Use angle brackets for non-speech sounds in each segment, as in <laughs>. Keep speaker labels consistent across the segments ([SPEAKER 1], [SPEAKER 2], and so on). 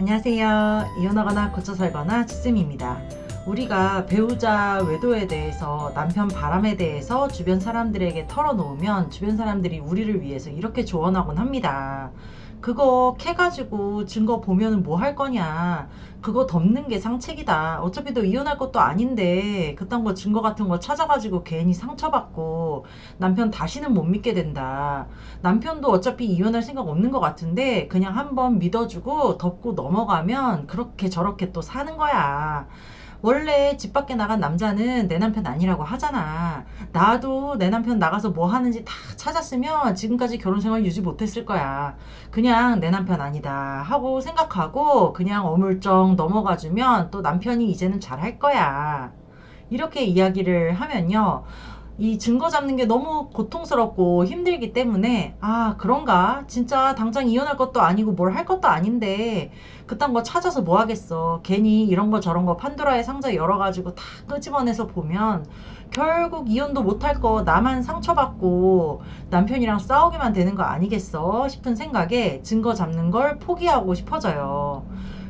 [SPEAKER 1] 안녕하세요. 이혼하거나 고쳐 살거나 치스미입니다. 우리가 배우자 외도에 대해서 남편 바람에 대해서 주변 사람들에게 털어놓으면 주변 사람들이 우리를 위해서 이렇게 조언하곤 합니다. 그거 캐가지고 증거 보면은 뭐할 거냐. 그거 덮는 게 상책이다. 어차피 너 이혼할 것도 아닌데 그딴 거 증거 같은 거 찾아가지고 괜히 상처받고 남편 다시는 못 믿게 된다. 남편도 어차피 이혼할 생각 없는 것 같은데 그냥 한번 믿어주고 덮고 넘어가면 그렇게 저렇게 또 사는 거야. 원래 집 밖에 나간 남자는 내 남편 아니라고 하잖아. 나도 내 남편 나가서 뭐 하는지 다 찾았으면 지금까지 결혼 생활 유지 못했을 거야. 그냥 내 남편 아니다 하고 생각하고 그냥 어물쩡 넘어가주면 또 남편이 이제는 잘 할 거야. 이렇게 이야기를 하면요. 이 증거 잡는 게 너무 고통스럽고 힘들기 때문에 아 그런가? 진짜 당장 이혼할 것도 아니고 뭘 할 것도 아닌데 그딴 거 찾아서 뭐 하겠어? 괜히 이런 거 저런 거 판도라의 상자 열어가지고 다 끄집어내서 보면 결국 이혼도 못할 거 나만 상처받고 남편이랑 싸우기만 되는 거 아니겠어? 싶은 생각에 증거 잡는 걸 포기하고 싶어져요.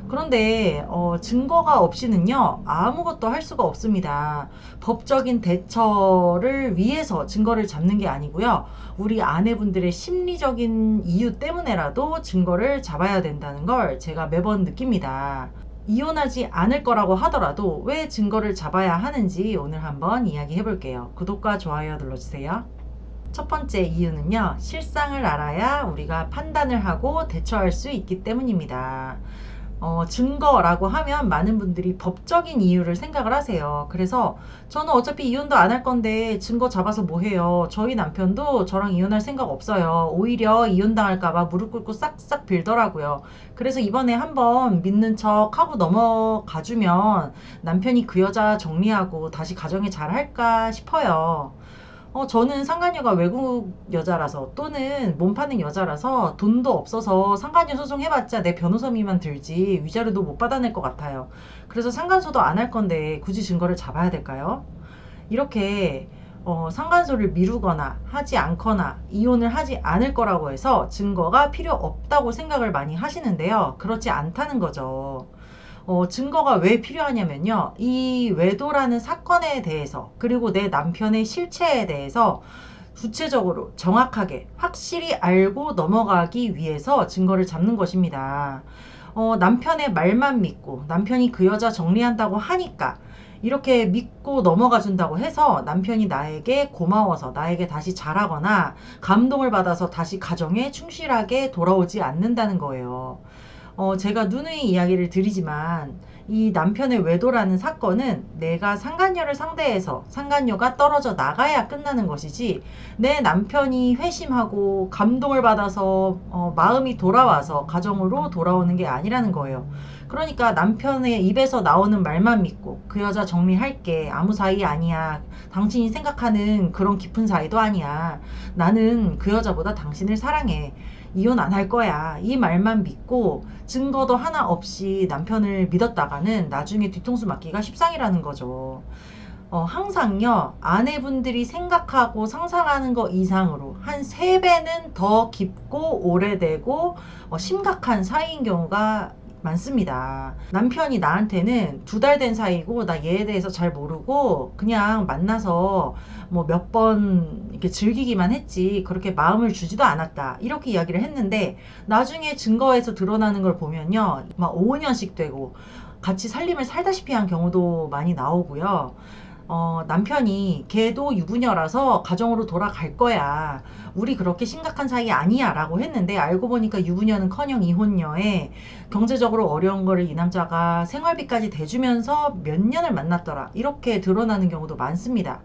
[SPEAKER 1] 그런데 어, 증거가 없이는요 아무것도 할 수가 없습니다. 법적인 대처를 위해서 증거를 잡는 게 아니고요. 우리 아내분들의 심리적인 이유 때문에라도 증거를 잡아야 된다는 걸 제가 매번 느낍니다. 이혼하지 않을 거라고 하더라도 왜 증거를 잡아야 하는지 오늘 한번 이야기해 볼게요. 구독과 좋아요 눌러주세요. 첫 번째 이유는요, 실상을 알아야 우리가 판단을 하고 대처할 수 있기 때문입니다. 어, 증거라고 하면 많은 분들이 법적인 이유를 생각을 하세요. 그래서 저는 어차피 이혼도 안 할 건데 증거 잡아서 뭐 해요. 저희 남편도 저랑 이혼할 생각 없어요. 오히려 이혼당할까봐 무릎 꿇고 싹싹 빌더라고요. 그래서 이번에 한번 믿는 척 하고 넘어가주면 남편이 그 여자 정리하고 다시 가정에 잘 할까 싶어요. 어, 저는 상간녀가 외국 여자라서 또는 몸 파는 여자라서 돈도 없어서 상간녀 소송해봤자 내 변호사비만 들지 위자료도 못 받아낼 것 같아요. 그래서 상간소도 안 할 건데 굳이 증거를 잡아야 될까요? 이렇게 어, 상간소를 미루거나 하지 않거나 이혼을 하지 않을 거라고 해서 증거가 필요 없다고 생각을 많이 하시는데요. 그렇지 않다는 거죠. 어, 증거가 왜 필요하냐면요. 이 외도라는 사건에 대해서 그리고 내 남편의 실체에 대해서 구체적으로 정확하게 확실히 알고 넘어가기 위해서 증거를 잡는 것입니다. 어, 남편의 말만 믿고 남편이 그 여자 정리한다고 하니까 이렇게 믿고 넘어가 준다고 해서 남편이 나에게 고마워서 나에게 다시 잘하거나 감동을 받아서 다시 가정에 충실하게 돌아오지 않는다는 거예요. 어, 제가 누누이 이야기를 드리지만 이 남편의 외도라는 사건은 내가 상간녀를 상대해서 상간녀가 떨어져 나가야 끝나는 것이지 내 남편이 회심하고 감동을 받아서 어, 마음이 돌아와서 가정으로 돌아오는 게 아니라는 거예요. 그러니까 남편의 입에서 나오는 말만 믿고 그 여자 정리할게 아무 사이 아니야 당신이 생각하는 그런 깊은 사이도 아니야 나는 그 여자보다 당신을 사랑해 이혼 안 할 거야. 이 말만 믿고 증거도 하나 없이 남편을 믿었다가는 나중에 뒤통수 맞기가 십상이라는 거죠. 어, 항상요, 아내분들이 생각하고 상상하는 것 이상으로 한 세배는더 깊고 오래되고 어, 심각한 사이인 경우가 많습니다. 남편이 나한테는 두 달 된 사이고 나 얘에 대해서 잘 모르고 그냥 만나서 뭐 몇 번 이렇게 즐기기만 했지 그렇게 마음을 주지도 않았다. 이렇게 이야기를 했는데 나중에 증거에서 드러나는 걸 보면요. 막 5, 5년씩 되고 같이 살림을 살다시피 한 경우도 많이 나오고요. 어, 남편이 걔도 유부녀라서 가정으로 돌아갈 거야. 우리 그렇게 심각한 사이 아니야. 라고 했는데 알고 보니까 유부녀는 커녕 이혼녀에 경제적으로 어려운 거를 이 남자가 생활비까지 대주면서 몇 년을 만났더라. 이렇게 드러나는 경우도 많습니다.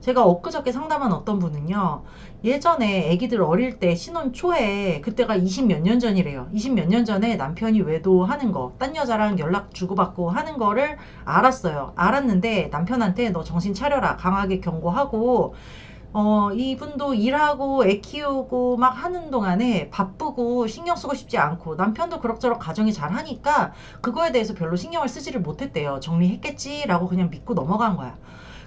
[SPEAKER 1] 제가 엊그저께 상담한 어떤 분은요. 예전에 아기들 어릴 때 신혼 초에 그때가 20 몇 년 전이래요. 20 몇 년 전에 남편이 외도하는 거, 딴 여자랑 연락 주고받고 하는 거를 알았어요. 알았는데 남편한테 너 정신 차려라. 강하게 경고하고 어, 이분도 일하고 애 키우고 막 하는 동안에 바쁘고 신경 쓰고 싶지 않고 남편도 그럭저럭 가정이 잘 하니까 그거에 대해서 별로 신경을 쓰지를 못했대요. 정리했겠지라고 그냥 믿고 넘어간 거야.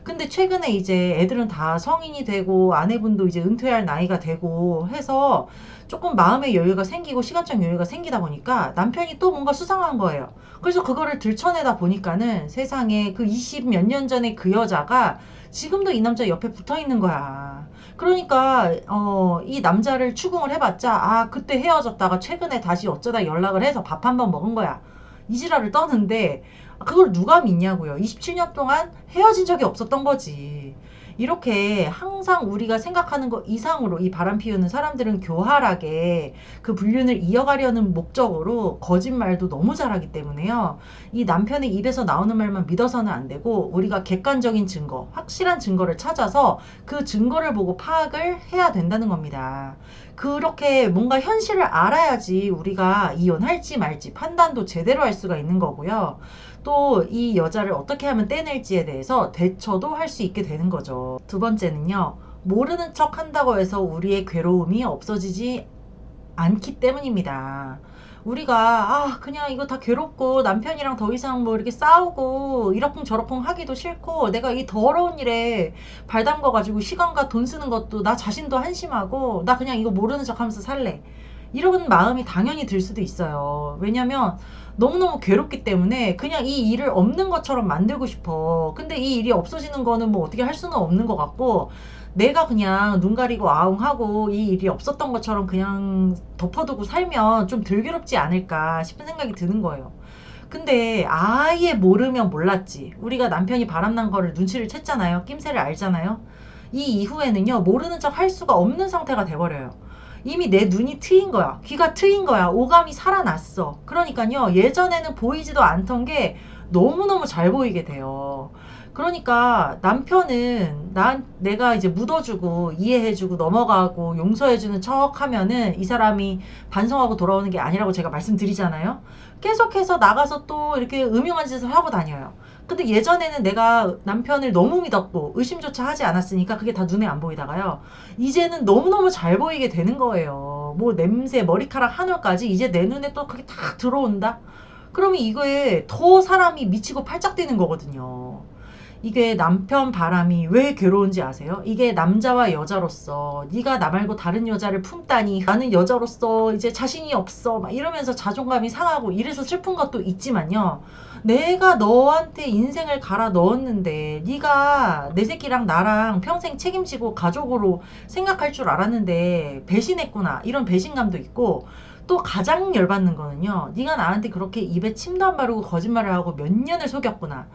[SPEAKER 1] 근데 최근에 이제 애들은 다 성인이 되고 아내분도 이제 은퇴할 나이가 되고 해서 조금 마음의 여유가 생기고 시간적 여유가 생기다 보니까 남편이 또 뭔가 수상한 거예요. 그래서 그거를 들춰내다 보니까는 세상에 그 20 몇 년 전에 그 여자가 지금도 이 남자 옆에 붙어 있는 거야. 그러니까 어, 이 남자를 추궁을 해봤자 아 그때 헤어졌다가 최근에 다시 어쩌다 연락을 해서 밥 한 번 먹은 거야. 이지랄을 떠는데 그걸 누가 믿냐고요. 27년 동안 헤어진 적이 없었던 거지. 이렇게 항상 우리가 생각하는 것 이상으로 이 바람 피우는 사람들은 교활하게 그 불륜을 이어가려는 목적으로 거짓말도 너무 잘하기 때문에요. 이 남편의 입에서 나오는 말만 믿어서는 안 되고 우리가 객관적인 증거, 확실한 증거를 찾아서 그 증거를 보고 파악을 해야 된다는 겁니다. 그렇게 뭔가 현실을 알아야지 우리가 이혼할지 말지 판단도 제대로 할 수가 있는 거고요. 또 이 여자를 어떻게 하면 떼낼지에 대해서 대처도 할 수 있게 되는 거죠. 두 번째는요. 모르는 척 한다고 해서 우리의 괴로움이 없어지지 않기 때문입니다. 우리가 아 그냥 이거 다 괴롭고 남편이랑 더 이상 뭐 이렇게 싸우고 이러쿵 저러쿵 하기도 싫고 내가 이 더러운 일에 발 담궈 가지고 시간과 돈 쓰는 것도 나 자신도 한심하고 나 그냥 이거 모르는 척 하면서 살래. 이런 마음이 당연히 들 수도 있어요. 왜냐면 너무너무 괴롭기 때문에 그냥 이 일을 없는 것처럼 만들고 싶어. 근데 이 일이 없어지는 거는 뭐 어떻게 할 수는 없는 것 같고 내가 그냥 눈 가리고 아웅하고 이 일이 없었던 것처럼 그냥 덮어두고 살면 좀 덜 괴롭지 않을까 싶은 생각이 드는 거예요. 근데 아예 모르면 몰랐지. 우리가 남편이 바람난 거를 눈치를 챘잖아요. 낌새를 알잖아요. 이 이후에는요, 모르는 척 할 수가 없는 상태가 돼버려요. 이미 내 눈이 트인 거야. 귀가 트인 거야. 오감이 살아났어. 그러니까요, 예전에는 보이지도 않던 게 너무너무 잘 보이게 돼요. 그러니까 남편은 난 내가 이제 묻어주고 이해해주고 넘어가고 용서해주는 척 하면은 이 사람이 반성하고 돌아오는 게 아니라고 제가 말씀드리잖아요. 계속해서 나가서 또 이렇게 음흉한 짓을 하고 다녀요. 근데 예전에는 내가 남편을 너무 믿었고 의심조차 하지 않았으니까 그게 다 눈에 안 보이다가요. 이제는 너무너무 잘 보이게 되는 거예요. 뭐 냄새, 머리카락 한 올까지 이제 내 눈에 또 그게 딱 들어온다? 그러면 이거에 더 사람이 미치고 팔짝 뛰는 거거든요. 이게 남편 바람이 왜 괴로운지 아세요? 이게 남자와 여자로서 네가 나 말고 다른 여자를 품다니 나는 여자로서 이제 자신이 없어 막 이러면서 자존감이 상하고 이래서 슬픈 것도 있지만요. 내가 너한테 인생을 갈아 넣었는데 네가 내 새끼랑 나랑 평생 책임지고 가족으로 생각할 줄 알았는데 배신했구나 이런 배신감도 있고 또 가장 열받는 거는요. 네가 나한테 그렇게 입에 침도 안 바르고 거짓말을 하고 몇 년을 속였구나.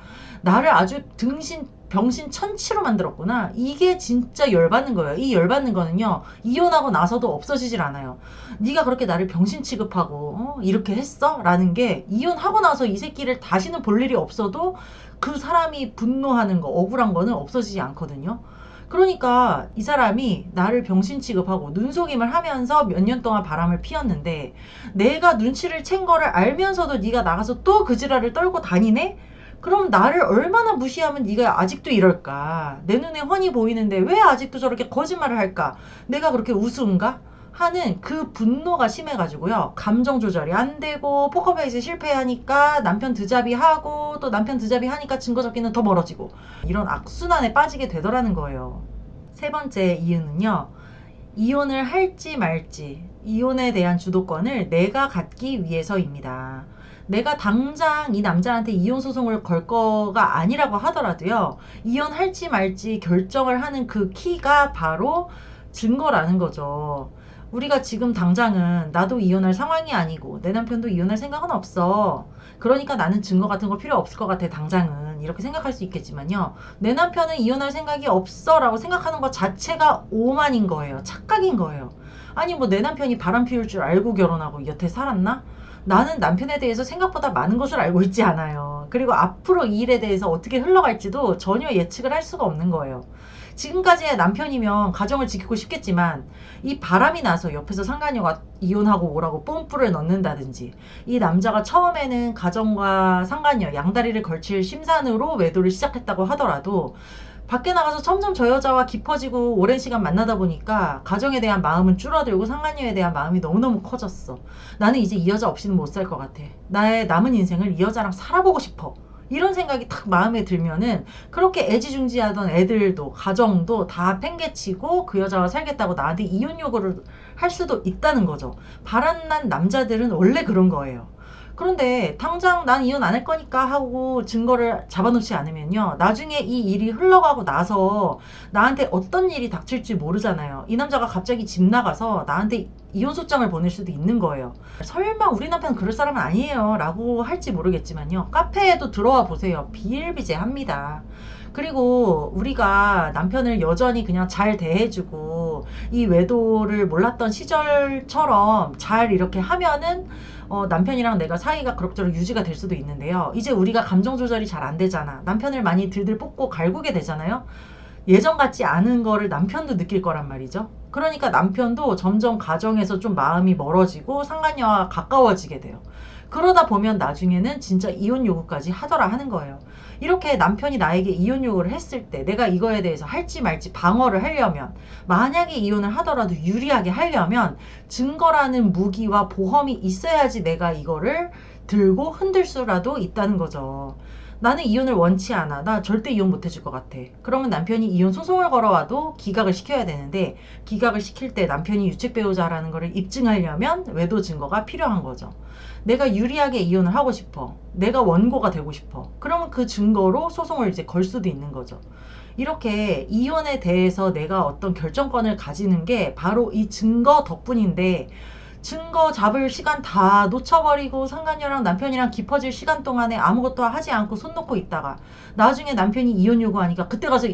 [SPEAKER 1] 나를 아주 등신 병신 천치로 만들었구나. 이게 진짜 열받는 거예요. 이 열받는 거는요. 이혼하고 나서도 없어지질 않아요. 네가 그렇게 나를 병신 취급하고 어? 이렇게 했어? 라는 게 이혼하고 나서 이 새끼를 다시는 볼 일이 없어도 그 사람이 분노하는 거, 억울한 거는 없어지지 않거든요. 그러니까 이 사람이 나를 병신 취급하고 눈속임을 하면서 몇 년 동안 바람을 피웠는데 내가 눈치를 챈 거를 알면서도 네가 나가서 또 그 지랄을 떨고 다니네? 그럼 나를 얼마나 무시하면 네가 아직도 이럴까? 내 눈에 훤히 보이는데 왜 아직도 저렇게 거짓말을 할까? 내가 그렇게 우스운가? 하는 그 분노가 심해가지고요. 감정 조절이 안 되고 포커페이스 실패하니까 남편 드잡이 하고 또 남편 드잡이 하니까 증거 잡기는 더 멀어지고 이런 악순환에 빠지게 되더라는 거예요. 세 번째 이유는요. 이혼을 할지 말지 이혼에 대한 주도권을 내가 갖기 위해서입니다. 내가 당장 이 남자한테 이혼 소송을 걸 거가 아니라고 하더라도요. 이혼할지 말지 결정을 하는 그 키가 바로 증거라는 거죠. 우리가 지금 당장은 나도 이혼할 상황이 아니고 내 남편도 이혼할 생각은 없어. 그러니까 나는 증거 같은 거 필요 없을 것 같아, 당장은. 이렇게 생각할 수 있겠지만요. 내 남편은 이혼할 생각이 없어 라고 생각하는 것 자체가 오만인 거예요. 착각인 거예요. 아니, 뭐 내 남편이 바람 피울 줄 알고 결혼하고 여태 살았나? 나는 남편에 대해서 생각보다 많은 것을 알고 있지 않아요. 그리고 앞으로 이 일에 대해서 어떻게 흘러갈지도 전혀 예측을 할 수가 없는 거예요. 지금까지의 남편이면 가정을 지키고 싶겠지만 이 바람이 나서 옆에서 상간녀가 이혼하고 오라고 뽐뿌를 넣는다든지 이 남자가 처음에는 가정과 상간녀 양다리를 걸칠 심산으로 외도를 시작했다고 하더라도 밖에 나가서 점점 저 여자와 깊어지고 오랜 시간 만나다 보니까 가정에 대한 마음은 줄어들고 상간녀에 대한 마음이 너무너무 커졌어. 나는 이제 이 여자 없이는 못 살 것 같아. 나의 남은 인생을 이 여자랑 살아보고 싶어. 이런 생각이 탁 마음에 들면은 그렇게 애지중지하던 애들도 가정도 다 팽개치고 그 여자와 살겠다고 나한테 이혼 요구를 할 수도 있다는 거죠. 바람난 남자들은 원래 그런 거예요. 그런데 당장 난 이혼 안 할 거니까 하고 증거를 잡아놓지 않으면요. 나중에 이 일이 흘러가고 나서 나한테 어떤 일이 닥칠지 모르잖아요. 이 남자가 갑자기 집 나가서 나한테 이혼 소장을 보낼 수도 있는 거예요. 설마 우리 남편 그럴 사람은 아니에요. 라고 할지 모르겠지만요. 카페에도 들어와 보세요. 비일비재합니다. 그리고 우리가 남편을 여전히 그냥 잘 대해주고 이 외도를 몰랐던 시절처럼 잘 이렇게 하면은 어, 남편이랑 내가 사이가 그럭저럭 유지가 될 수도 있는데요. 이제 우리가 감정 조절이 잘 안 되잖아. 남편을 많이 들들 뽑고 갈구게 되잖아요. 예전 같지 않은 거를 남편도 느낄 거란 말이죠. 그러니까 남편도 점점 가정에서 좀 마음이 멀어지고 상간녀와 가까워지게 돼요. 그러다 보면 나중에는 진짜 이혼 요구까지 하더라 하는 거예요. 이렇게 남편이 나에게 이혼 요구를 했을 때 내가 이거에 대해서 할지 말지 방어를 하려면 만약에 이혼을 하더라도 유리하게 하려면 증거라는 무기와 보험이 있어야지 내가 이거를 들고 흔들 수라도 있다는 거죠. 나는 이혼을 원치 않아. 나 절대 이혼 못 해줄 것 같아. 그러면 남편이 이혼 소송을 걸어와도 기각을 시켜야 되는데 기각을 시킬 때 남편이 유책 배우자라는 것을 입증하려면 외도 증거가 필요한 거죠. 내가 유리하게 이혼을 하고 싶어. 내가 원고가 되고 싶어. 그러면 그 증거로 소송을 이제 걸 수도 있는 거죠. 이렇게 이혼에 대해서 내가 어떤 결정권을 가지는 게 바로 이 증거 덕분인데 증거 잡을 시간 다 놓쳐버리고 상간녀랑 남편이랑 깊어질 시간 동안에 아무것도 하지 않고 손 놓고 있다가 나중에 남편이 이혼 요구하니까 그때 가서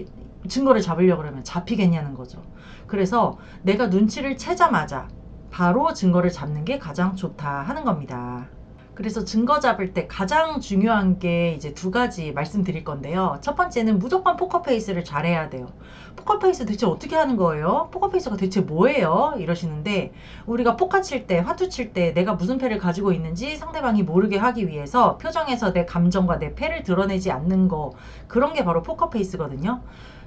[SPEAKER 1] 증거를 잡으려고 그러면 잡히겠냐는 거죠. 그래서 내가 눈치를 채자마자 바로 증거를 잡는 게 가장 좋다 하는 겁니다. 그래서 증거 잡을 때 가장 중요한 게 이제 두 가지 말씀드릴 건데요. 첫 번째는 무조건 포커페이스를 잘해야 돼요. 포커페이스 대체 어떻게 하는 거예요? 포커페이스가 대체 뭐예요? 이러시는데 우리가 포카 칠 때, 화투 칠 때 내가 무슨 패를 가지고 있는지 상대방이 모르게 하기 위해서 표정에서 내 감정과 내 패를 드러내지 않는 거 그런 게 바로 포커페이스거든요.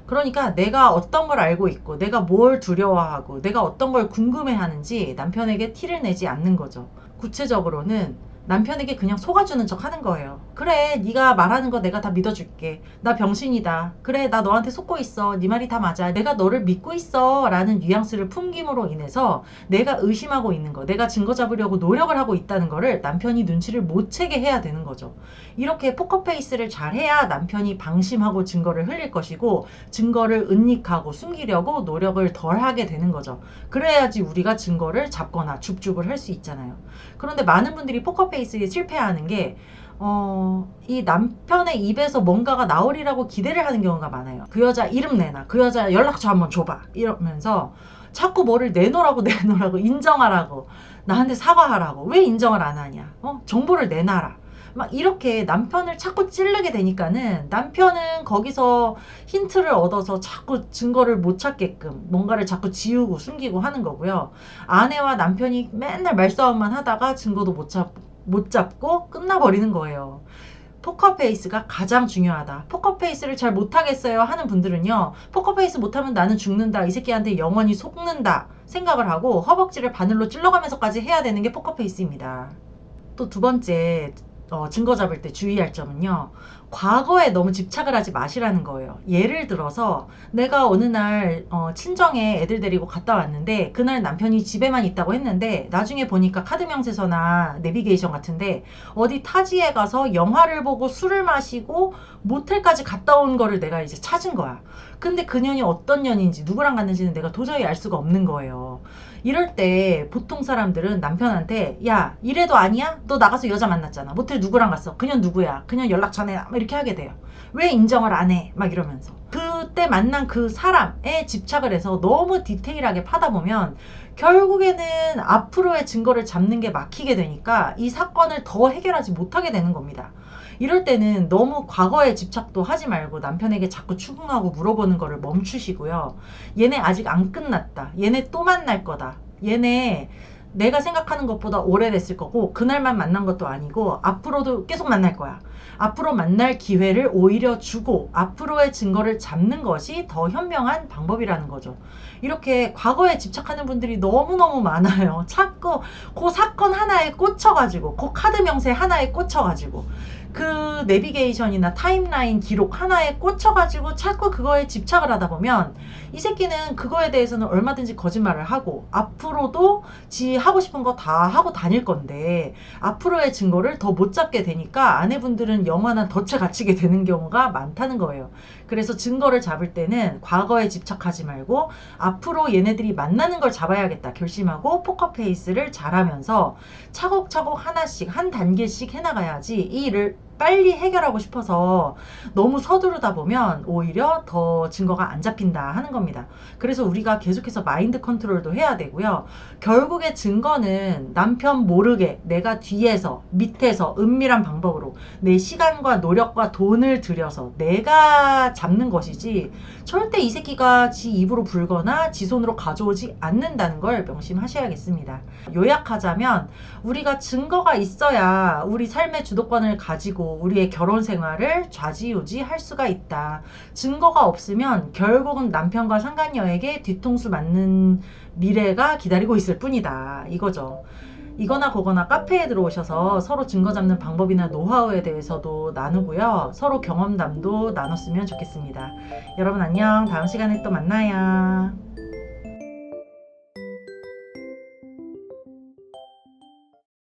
[SPEAKER 1] 그러니까 내가 어떤 걸 알고 있고 내가 뭘 두려워하고 내가 어떤 걸 궁금해 하는지 남편에게 티를 내지 않는 거죠. 구체적으로는 남편에게 그냥 속아주는 척 하는 거예요. 그래, 네가 말하는 거 내가 다 믿어줄게. 나 병신이다. 그래, 나 너한테 속고 있어. 네 말이 다 맞아. 내가 너를 믿고 있어. 라는 뉘앙스를 풍김으로 인해서 내가 의심하고 있는 거, 내가 증거 잡으려고 노력을 하고 있다는 거를 남편이 눈치를 못 채게 해야 되는 거죠. 이렇게 포커페이스를 잘 해야 남편이 방심하고 증거를 흘릴 것이고 증거를 은닉하고 숨기려고 노력을 덜 하게 되는 거죠. 그래야지 우리가 증거를 잡거나 줍줍을 할 수 있잖아요. 그런데 많은 분들이 포커페이스에 실패하는 게 어, 이 남편의 입에서 뭔가가 나오리라고 기대를 하는 경우가 많아요. 그 여자 이름 내놔. 그 여자 연락처 한번 줘봐. 이러면서 자꾸 뭐를 내놓으라고 <laughs> 내놓으라고 인정하라고 나한테 사과하라고 왜 인정을 안 하냐? 어? 정보를 내놔라. 막 이렇게 남편을 자꾸 찌르게 되니까는 남편은 거기서 힌트를 얻어서 자꾸 증거를 못 찾게끔 뭔가를 자꾸 지우고 숨기고 하는 거고요. 아내와 남편이 맨날 말싸움만 하다가 증거도 못 잡고 못 잡고 끝나버리는 거예요. 포커페이스가 가장 중요하다. 포커페이스를 잘 못하겠어요 하는 분들은요. 포커페이스 못하면 나는 죽는다. 이 새끼한테 영원히 속는다. 생각을 하고 허벅지를 바늘로 찔러가면서까지 해야 되는 게 포커페이스입니다. 또 두 번째 어, 증거 잡을 때 주의할 점은요. 과거에 너무 집착을 하지 마시라는 거예요. 예를 들어서 내가 어느 날 어, 친정에 애들 데리고 갔다 왔는데 그날 남편이 집에만 있다고 했는데 나중에 보니까 카드 명세서나 내비게이션 같은데 어디 타지에 가서 영화를 보고 술을 마시고 모텔까지 갔다 온 거를 내가 이제 찾은 거야. 근데 그 년이 어떤 년인지 누구랑 갔는지는 내가 도저히 알 수가 없는 거예요. 이럴 때 보통 사람들은 남편한테 야 이래도 아니야? 너 나가서 여자 만났잖아. 모텔 누구랑 갔어? 그년 누구야? 그년 연락 전해. 이렇게 하게 돼요. 왜 인정을 안 해? 막 이러면서. 그때 만난 그 사람에 집착을 해서 너무 디테일하게 파다 보면 결국에는 앞으로의 증거를 잡는 게 막히게 되니까 이 사건을 더 해결하지 못하게 되는 겁니다. 이럴 때는 너무 과거에 집착도 하지 말고 남편에게 자꾸 추궁하고 물어보는 거를 멈추시고요. 얘네 아직 안 끝났다. 얘네 또 만날 거다. 얘네 내가 생각하는 것보다 오래됐을 거고 그날만 만난 것도 아니고 앞으로도 계속 만날 거야. 앞으로 만날 기회를 오히려 주고 앞으로의 증거를 잡는 것이 더 현명한 방법이라는 거죠. 이렇게 과거에 집착하는 분들이 너무너무 많아요. <laughs> 자꾸 그 사건 하나에 꽂혀가지고 그 카드 명세 하나에 꽂혀가지고 그 내비게이션이나 타임라인 기록 하나에 꽂혀가지고 자꾸 그거에 집착을 하다 보면 이 새끼는 그거에 대해서는 얼마든지 거짓말을 하고 앞으로도 지 하고 싶은 거 다 하고 다닐 건데 앞으로의 증거를 더 못 잡게 되니까 아내분들은 영원한 덫에 갇히게 되는 경우가 많다는 거예요. 그래서 증거를 잡을 때는 과거에 집착하지 말고 앞으로 얘네들이 만나는 걸 잡아야겠다 결심하고 포커페이스를 잘하면서 차곡차곡 하나씩 한 단계씩 해나가야지 이 일을 빨리 해결하고 싶어서 너무 서두르다 보면 오히려 더 증거가 안 잡힌다 하는 겁니다. 그래서 우리가 계속해서 마인드 컨트롤도 해야 되고요. 결국에 증거는 남편 모르게 내가 뒤에서 밑에서 은밀한 방법으로 내 시간과 노력과 돈을 들여서 내가 잡는 것이지 절대 이 새끼가 지 입으로 불거나 지 손으로 가져오지 않는다는 걸 명심하셔야겠습니다. 요약하자면 우리가 증거가 있어야 우리 삶의 주도권을 가지고 우리의 결혼 생활을 좌지우지 할 수가 있다. 증거가 없으면 결국은 남편과 상간녀에게 뒤통수 맞는 미래가 기다리고 있을 뿐이다. 이거죠. 이거나 그거나 카페에 들어오셔서 서로 증거 잡는 방법이나 노하우에 대해서도 나누고요. 서로 경험담도 나눴으면 좋겠습니다. 여러분 안녕. 다음 시간에 또 만나요.